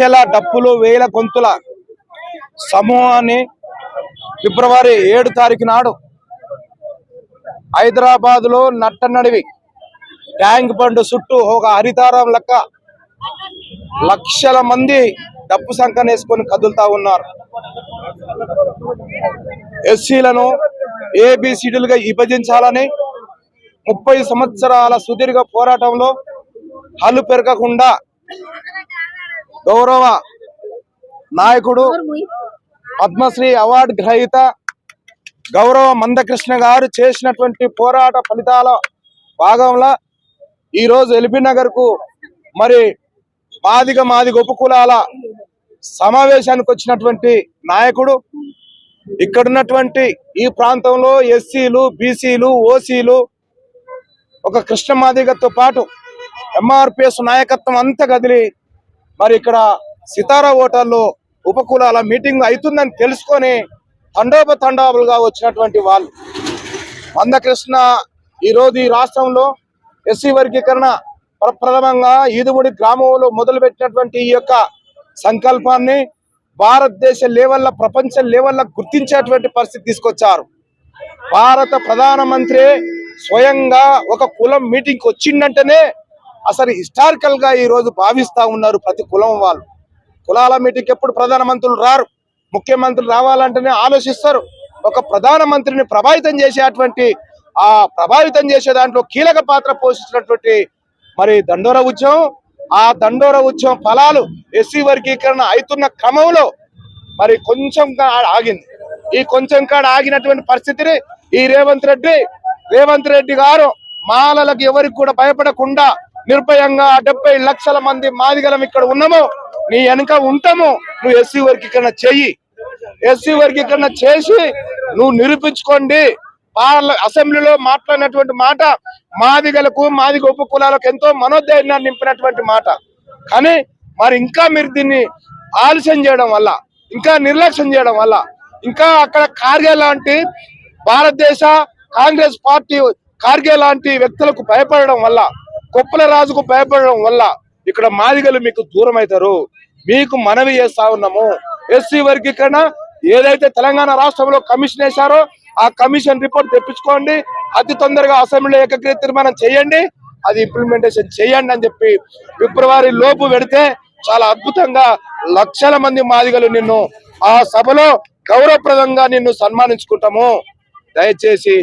లక్షల డప్పులు వేల గొంతుల సమూహాన్ని ఫిబ్రవరి ఏడు తారీఖు నాడు హైదరాబాద్లో నట్టనడివి ట్యాంక్ బండ్ చుట్టూ ఒక హరితారం లెక్క లక్షల మంది డప్పు సంకనేసుకొని వేసుకొని కదులుతా ఉన్నారు. ఎస్సీలను ఏబిసిడీలుగా విభజించాలని ముప్పై సంవత్సరాల సుదీర్ఘ పోరాటంలో హల్లు పెరగకుండా గౌరవ నాయకుడు పద్మశ్రీ అవార్డు గ్రహీత గౌరవ మందకృష్ణ గారు చేసినటువంటి పోరాట ఫలితాల భాగంలో ఈరోజు ఎల్బీ నగర్కు మరి మాదిగ మాదిగ ఉపకులాల సమావేశానికి వచ్చినటువంటి నాయకుడు. ఇక్కడున్నటువంటి ఈ ప్రాంతంలో ఎస్సీలు బీసీలు ఓసీలు ఒక కృష్ణ మాదిగతో పాటు ఎంఆర్పిఎస్ నాయకత్వం అంతా కదిలి మరి ఇక్కడ సితారా హోటల్లో ఉపకులాల మీటింగ్ అవుతుందని తెలుసుకొని తండోప తండాలుగా వచ్చినటువంటి వాళ్ళు. మందకృష్ణ ఈరోజు ఈ రాష్ట్రంలో ఎస్సీ వర్గీకరణ ప్రప్రథమంగా ఈదుముడి గ్రామంలో మొదలుపెట్టినటువంటి ఈ యొక్క సంకల్పాన్ని భారతదేశ లెవెల్ల ప్రపంచ లెవెల్ల గుర్తించేటువంటి పరిస్థితి తీసుకొచ్చారు. భారత ప్రధానమంత్రి స్వయంగా ఒక కులం మీటింగ్ వచ్చిందంటేనే అసలు హిస్టారికల్గా ఈ రోజు భావిస్తా ఉన్నారు ప్రతి కులం వాళ్ళు. కులాల మీటింగ్ ఎప్పుడు ప్రధానమంత్రులు రారు. ముఖ్యమంత్రులు రావాలంటేనే ఆలోచిస్తారు. ఒక ప్రధానమంత్రిని ప్రభావితం చేసేటువంటి ఆ ప్రభావితం చేసే దాంట్లో కీలక పాత్ర పోషించినటువంటి మరి దండోర ఉద్యమం ఆ దండోర ఉద్యమం ఫలాలు ఎస్సీ వర్గీకరణ అవుతున్న క్రమంలో మరి కొంచెం ఆగింది. ఈ కొంచెం కాడ ఆగినటువంటి పరిస్థితిని ఈ రేవంత్ రెడ్డి రేవంత్ రెడ్డి గారు మాలలకు ఎవరికి కూడా భయపడకుండా నిర్భయంగా డెబ్బై లక్షల మంది మాదిగలం ఇక్కడ ఉన్నామో. నీ వెనుక ఉంటాము. నువ్వు ఎస్సీ వర్గీకరణ చెయ్యి ఎస్సీ వర్గీకరణ చేసి నువ్వు నిరూపించుకోండి. పార్ల అసెంబ్లీలో మాట్లాడినటువంటి మాట మాదిగలకు మాదిగ ఉప కులాలకు ఎంతో మనోధైర్యాన్ని నింపినటువంటి మాట. కానీ మరి ఇంకా మీరు దీన్ని ఆలస్యం చేయడం వల్ల ఇంకా నిర్లక్ష్యం చేయడం వల్ల ఇంకా అక్కడ కార్గే లాంటి భారతదేశ కాంగ్రెస్ పార్టీ కార్గే లాంటి వ్యక్తులకు భయపడడం వల్ల కుప్పల రాజుకు భయపడడం వల్ల ఇక్కడ మాదిగలు మీకు దూరం అవుతారు మీకు మనవి చేస్తా ఉన్నాము. ఎస్సీ వర్గీకరణ ఏదైతే తెలంగాణ రాష్ట్రంలో కమిషన్ వేశారో ఆ కమిషన్ రిపోర్ట్ తెప్పించుకోండి. అతి తొందరగా అసెంబ్లీలో ఏకగ్రీవ తీర్మానం చేయండి. అది ఇంప్లిమెంటేషన్ చేయండి అని చెప్పి ఫిబ్రవరి లోపు పెడితే చాలా అద్భుతంగా లక్షల మంది మాదిగలు నిన్ను ఆ సభలో గౌరవప్రదంగా నిన్ను సన్మానించుకుంటాము. దయచేసి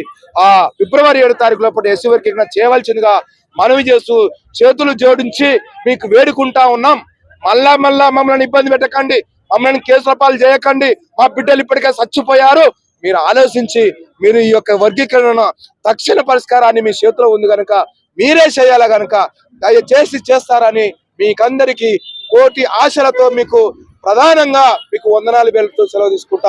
ఆ ఫిబ్రవరి ఏడు తారీఖు లోపల ఎస్సీ వర్గీకరణ చేయవలసిందిగా మనవి చేస్తూ చేతులు జోడించి మీకు వేడుకుంటా ఉన్నాం. మళ్ళా మళ్ళా మమ్మల్ని ఇబ్బంది పెట్టకండి. మమ్మల్ని కేసుల పాలు చేయకండి. మా బిడ్డలు ఇప్పటికే చచ్చిపోయారు. మీరు ఆలోచించి మీరు ఈ యొక్క వర్గీకరణ తక్షణ పరిష్కారాన్ని మీ చేతిలో ఉంది కనుక మీరే చేయాల గనుక దయచేసి చేస్తారని మీకందరికి కోటి ఆశలతో మీకు ప్రధానంగా మీకు వందనాలు వెళ్తూ సెలవు తీసుకుంటా